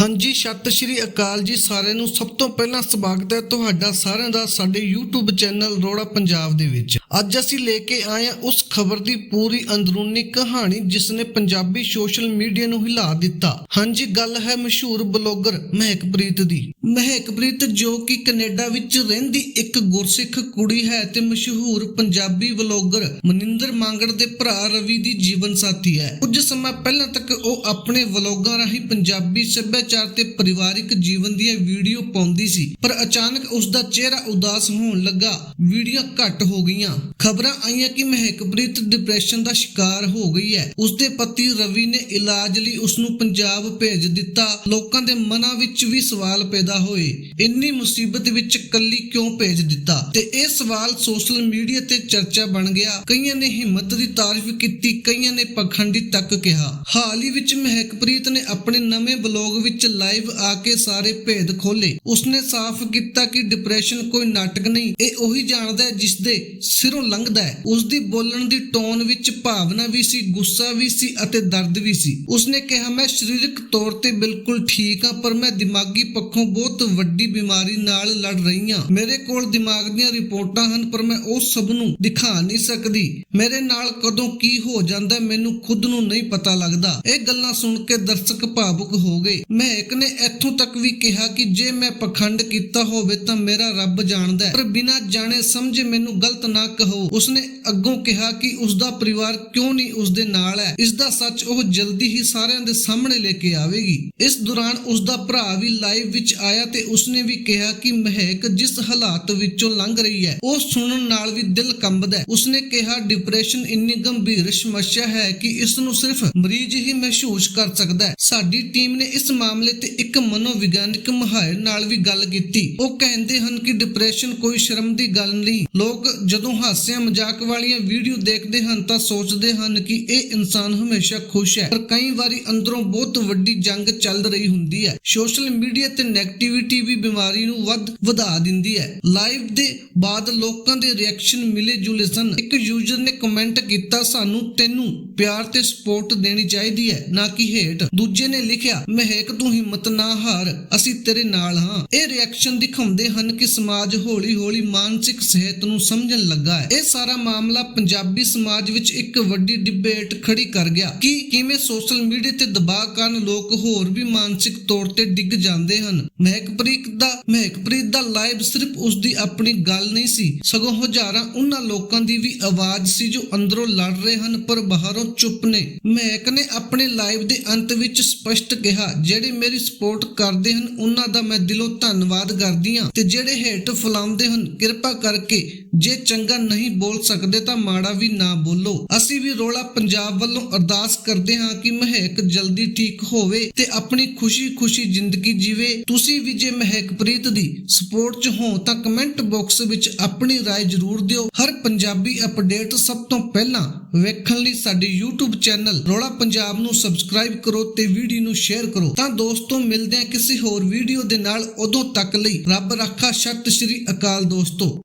ਹਾਂਜੀ ਸਤਿ ਸ਼੍ਰੀ ਅਕਾਲ ਜੀ ਸਾਰਿਆਂ ਨੂੰ ਸਭ ਤੋਂ ਪਹਿਲਾਂ ਸਵਾਗਤ ਹੈ ਤੁਹਾਡਾ ਸਾਰਿਆਂ ਦਾ ਸਾਡੇ YouTube ਚੈਨਲ ਰੋੜਾ ਪੰਜਾਬ ਦੇ ਵਿੱਚ। ਅੱਜ ਅਸੀਂ ਲੈ ਕੇ ਆਏ ਹਾਂ ਉਸ ਖਬਰ ਦੀ ਪੂਰੀ ਅੰਦਰੂਨੀ ਕਹਾਣੀ ਜਿਸ ਨੇ ਪੰਜਾਬੀ ਸੋਸ਼ਲ ਮੀਡੀਆ ਨੂੰ ਹਿਲਾ ਦਿੱਤਾ। ਹਾਂਜੀ, ਗੱਲ ਹੈ ਮਸ਼ਹੂਰ ਬਲੌਗਰ ਮਹਿਕਪ੍ਰੀਤ ਦੀ। ਮਹਿਕਪ੍ਰੀਤ ਜੋ ਕਿ ਕੈਨੇਡਾ ਵਿੱਚ ਰਹਿੰਦੀ ਇੱਕ ਗੁਰਸਿੱਖ ਕੁੜੀ ਹੈ ਤੇ ਮਸ਼ਹੂਰ ਪੰਜਾਬੀ ਬਲੌਗਰ ਮਨਿੰਦਰ ਮਾਂਗੜ ਦੇ ਭਰਾ ਰਵੀ ਦੀ ਜੀਵਨ ਸਾਥੀ ਹੈ। ਕੁਝ ਸਮਾਂ ਪਹਿਲਾਂ ਤੱਕ ਉਹ ਆਪਣੇ ਵਲੋਗਾਂ ਰਾਹੀਂ ਪੰਜਾਬੀ ਸੱਭਿਆਚਾਰ ਤੇ ਪਰਿਵਾਰਿਕ ਜੀਵਨ ਦੀਆਂ ਵੀਡੀਓ ਪਾਉਂਦੀ ਸੀ, ਪਰ ਅਚਾਨਕ ਉਸ ਦਾ ਚਿਹਰਾ ਉਦਾਸ ਹੋਣ ਲੱਗਾ। ਵੀਡੀਓ ਘੱਟ ਹੋ ਗਈਆਂ। ਖਬਰਾਂ ਆਈਆਂ ਕਿ ਮਹਿਕਪ੍ਰੀਤ ਡਿਪਰੈਸ਼ਨ ਦਾ ਸ਼ਿਕਾਰ ਹੋ ਗਈ ਹੈ। ਉਸ ਦੇ ਪਤੀ ਰਵੀ ਨੇ ਇਲਾਜ ਲਈ ਉਸ ਨੂੰ ਪੰਜਾਬ ਭੇਜ ਦਿੱਤਾ। ਲੋਕਾਂ ਦੇ ਮਨਾਂ ਵਿੱਚ ਵੀ ਸਵਾਲ ਪੈਦਾ ਹੋਏ। ਇੰਨੀ ਮੁਸੀਬਤ ਵਿੱਚ ਕੱਲੀ ਕਿਉਂ ਭੇਜ ਦਿੱਤਾ? ਤੇ ਇਹ ਸਵਾਲ ਸੋਸ਼ਲ ਮੀਡੀਆ ਤੇ ਚਰਚਾ ਬਣ ਗਿਆ। ਕਈਆਂ ਨੇ ਹਿੰਮਤ ਦੀ ਤਾਰੀਫ ਕੀਤੀ, ਕਈਆਂ ਨੇ ਪਖੰਡੀ ਤੱਕ ਕਿਹਾ। ਹਾਲ ਹੀ ਵਿੱਚ ਮਹਿਕਪ੍ਰੀਤ ਨੇ ਆਪਣੇ ਨਵੇਂ ਬਲੌਗ ਵਿੱਚ ਲਾਈਵ ਆ ਕੇ ਸਾਰੇ ਭੇਦ ਖੋਲੇ। ਉਸਨੇ ਸਾਫ਼ ਕੀਤਾ ਕਿ ਡਿਪਰੈਸ਼ਨ ਕੋਈ ਨਾਟਕ ਨਹੀਂ। ਇਹ ਉਹੀ ਜਾਣਦਾ ਹੈ ਜਿਸ ਦੇ ਸਿਰੋਂ ਲੰਘਦਾ ਹੈ। ਉਸ ਦੀ ਬੋਲਣ ਦੀ ਟੋਨ ਵਿੱਚ ਭਾਵਨਾ ਵੀ ਸੀ, ਗੁੱਸਾ ਵੀ ਸੀ ਅਤੇ ਦਰਦ ਵੀ ਸੀ। ਉਸਨੇ ਕਿਹਾ, ਮੈਂ ਸਰੀਰਕ ਤੌਰ ਤੇ ਬਿਲਕੁਲ ਠੀਕ ਹਾਂ, ਪਰ ਮੈਂ ਦਿਮਾਗੀ ਪੱਖੋਂ ਬਹੁਤ ਵੱਡੀ ਬਿਮਾਰੀ ਨਾਲ ਲੜ ਰਹੀ ਹਾਂ। ਮੇਰੇ ਕੋਲ ਦਿਮਾਗ ਦੀਆਂ ਰਿਪੋਰਟਾਂ ਹਨ, ਪਰ ਮੈਂ ਉਹ ਸਭ ਨੂੰ ਦਿਖਾ ਨਹੀਂ ਸਕਦੀ। ਮੇਰੇ ਨਾਲ ਕਦੋਂ ਕੀ ਹੋ ਜਾਂਦਾ ਮੈਨੂੰ ਖੁਦ ਨੂੰ ਨਹੀਂ ਪਤਾ ਲੱਗਦਾ। ਇਹ ਗੱਲਾਂ ਸੁਣ ਕੇ ਦਰਸ਼ਕ ਭਾਵੁਕ ਹੋ ਗਏ। ਮਹਿਕ ਨੇ ਇੱਥੋਂ ਤੱਕ ਵੀ ਕਿਹਾ ਕਿ ਜੇ ਮੈਂ ਪਖੰਡ ਕੀਤਾ ਹੋਵੇ ਤਾਂ ਮੇਰਾ ਰੱਬ ਜਾਣਦਾ ਹੈ। ਪਰ ਬਿਨਾਂ ਜਾਣੇ ਸਮਝੇ ਮੈਨੂੰ ਗਲਤ ਨਾ ਕਹੋ। ਉਸਨੇ ਅੱਗੋਂ ਕਿਹਾ ਕਿ ਉਸ ਦਾ ਪਰਿਵਾਰ ਕਿਉਂ ਨਹੀਂ ਉਸ ਦੇ ਨਾਲ ਹੈ? ਇਸ ਦਾ ਸੱਚ ਉਹ ਜਲਦੀ ਹੀ ਸਾਰਿਆਂ ਦੇ ਸਾਹਮਣੇ ਲੈ ਕੇ ਆਵੇਗੀ। ਇਸ ਦੌਰਾਨ ਉਸ ਦਾ ਭਰਾ ਵੀ ਲਾਈਵ ਵਿੱਚ ਆਇਆ ਤੇ ਉਸਨੇ ਵੀ ਕਿਹਾ ਕਿ ਮਹਿਕ ਜਿਸ ਹਾਲਾਤ ਵਿੱਚੋਂ ਲੰਘ ਰਹੀ ਹੈ, ਉਹ ਸੁਣਨ ਨਾਲ ਵੀ ਦਿਲ ਕੰਬਦਾ ਹੈ। ਉਸਨੇ ਕਿਹਾ ਡਿਪਰੈਸ਼ਨ ਇੰਨੀ ਗੰਭੀਰ ਸਮੱਸਿਆ ਹੈ ਕਿ ਇਸ ਨੂੰ ਸਿਰਫ ਮਰੀਜ਼ ਹੀ ਮਹਿਸੂਸ ਕਰ ਸਕਦਾ ਹੈ। ਸਾਡੀ ਟੀਮ ਨੇ ਇਸ ਮਾਮਲੇ ਤੇ ਇੱਕ ਮਨੋਵਿਗਿਆਨਕ ਮਾਹਿਰ ਨਾਲ ਵੀ ਗੱਲ ਕੀਤੀ। ਉਹ ਕਹਿੰਦੇ ਹਨ ਕਿ ਡਿਪਰੈਸ਼ਨ ਕੋਈ ਸ਼ਰਮ ਦੀ ਗੱਲ ਨਹੀਂ। ਲੋਕ ਜਦੋਂ ਹਾਸਿਆਂ ਮਜ਼ਾਕ ਵਾਲੀਆਂ ਵੀਡੀਓ ਦੇਖਦੇ ਹਨ ਤਾਂ ਸੋਚਦੇ ਹਨ ਕਿ ਇਹ ਇਨਸਾਨ ਹਮੇਸ਼ਾ ਖੁਸ਼ ਹੈ। ਪਰ ਕਈ ਵਾਰੀ ਅੰਦਰੋਂ ਬਹੁਤ ਵੱਡੀ ਜੰਗ ਚੱਲ ਰਹੀ ਹੁੰਦੀ ਹੈ। ਸੋਸ਼ਲ ਮੀਡੀਆ ਤੇ 네ਗੇਟਿਵਿਟੀ ਵੀ ਬਿਮਾਰੀ ਨੂੰ ਵੱਧ ਵਧਾ ਦਿੰਦੀ ਹੈ। ਲਾਈਵ ਦੇ ਬਾਅਦ ਲੋਕਾਂ ਦੇ ਰਿਐਕਸ਼ਨ ਮਿਲੇ ਜੁਲੇ ਸਨ। ਇੱਕ ਯੂਜ਼ਰ ਨੇ ਕਮੈਂਟ ਕੀਤਾ, ਸਾਨੂੰ ਤੈਨੂੰ ਪਿਆਰ ਤੇ ਸਪੋਰਟ ਦੇਣੀ ਚਾਹੀਦੀ ਹੈ, ਨਾ ਕਿ ਹੇਟ ਦੂਜੇ ਨੇ ਲਿਖਿਆ, ਮਹਿਕ ਤੂੰ ਹਿੰਮਤ ਨਾ ਹਾਰ, ਅਸੀਂ ਤੇਰੇ ਨਾਲ ਹਾਂ। ਇਹ ਰਿਐਕਸ਼ਨ ਦਿਖਾਉਂਦੇ ਹਨ ਕਿ ਸਮਾਜ ਹੌਲੀ-ਹੌਲੀ ਮਾਨਸਿਕ ਸਿਹਤ ਨੂੰ ਸਮਝਣ ਲੱਗਾ ਹੈ। ਇਹ ਸਾਰਾ ਮਾਮਲਾ ਪੰਜਾਬੀ ਸਮਾਜ ਵਿੱਚ ਇੱਕ ਵੱਡੀ ਡਿਬੇਟ ਖੜੀ ਕਰ ਗਿਆ। ਕਿ ਕਿਵੇਂ ਸੋਸ਼ਲ ਮੀਡੀਆ ਤੇ ਦਬਾਅ ਕਾਰਨ ਲੋਕ ਹੋਰ ਵੀ ਮਾਨਸਿਕ ਤੌਰ ਤੇ ਡਿੱਗ ਜਾਂਦੇ ਹਨ? ਮਹਿਕਪ੍ਰੀਤ ਦਾ ਮਹਿਕਪ੍ਰੀਤ ਦਾ ਲਾਈਵ ਸਿਰਫ ਉਸ ਦੀ ਆਪਣੀ ਗੱਲ ਨਹੀਂ ਸੀ। ਸਗੋਂ ਹਜ਼ਾਰਾਂ ਉਹਨਾਂ ਲੋਕਾਂ ਦੀ ਵੀ ਆਵਾਜ਼ ਸੀ ਜੋ ਅੰਦਰੋਂ ਲੜ ਰਹੇ ਹਨ ਪਰ ਬਾਹਰੋਂ ਚੁੱਪ ਨੇ। ਮਹਿਕ ਨੇ ਆਪਣੇ ਲਾਈਵ ਦੇ ਅੰਤ ਵਿੱਚ ਸਪਸ਼ਟ ਕਿਹਾ, ਜਿਹੜੇ ਜਿਹੜੇ ਮੇਰੀ ਸਪੋਰਟ ਕਰਦੇ ਹਨ ਉਹਨਾਂ ਦਾ ਮੈਂ ਦਿਲੋਂ ਧੰਨਵਾਦ ਕਰਦੀ ਹਾਂ ਤੇ ਜਿਹੜੇ ਹੇਟ ਫਲਾਉਂਦੇ ਹਨ ਕਿਰਪਾ ਕਰਕੇ ਜੇ ਚੰਗਾ ਨਹੀਂ ਬੋਲ ਸਕਦੇ ਤਾਂ ਮਾੜਾ ਵੀ ਨਾ ਬੋਲੋ ਅਸੀਂ ਵੀ ਰੋਲਾ ਪੰਜਾਬ ਵੱਲੋਂ ਅਰਦਾਸ ਕਰਦੇ ਹਾਂ ਕਿ ਮਹਿਕ ਜਲਦੀ ਠੀਕ ਹੋਵੇ ਤੇ ਆਪਣੀ ਖੁਸ਼ੀ-ਖੁਸ਼ੀ ਜ਼ਿੰਦਗੀ ਜੀਵੇ ਤੁਸੀਂ ਵੀ ਜੇ ਮਹਿਕਪ੍ਰੀਤ ਦੀ ਸਪੋਰਟ 'ਚ ਹੋ ਤਾਂ ਕਮੈਂਟ ਬਾਕਸ ਵਿੱਚ ਆਪਣੀ رائے ਜ਼ਰੂਰ ਦਿਓ ਹਰ ਪੰਜਾਬੀ ਅਪਡੇਟ ਸਭ ਤੋਂ ਪਹਿਲਾਂ ਵੇਖਣ ਲਈ ਸਾਡੇ YouTube ਚੈਨਲ ਰੋਲਾ ਪੰਜਾਬ ਨੂੰ ਸਬਸਕ੍ਰਾਈਬ ਕਰੋ ਤੇ ਵੀਡੀਓ ਨੂੰ ਸ਼ੇਅਰ ਕਰੋ ਤਾਂ ਦੋਸਤੋ, ਮਿਲਦੇ ਹਾਂ ਕਿਸੇ ਹੋਰ ਵੀਡੀਓ ਦੇ ਨਾਲ। ਉਦੋਂ ਤੱਕ ਲਈ ਰੱਬ ਰੱਖਾ, ਸਤਿ ਸ਼੍ਰੀ ਅਕਾਲ ਦੋਸਤੋ।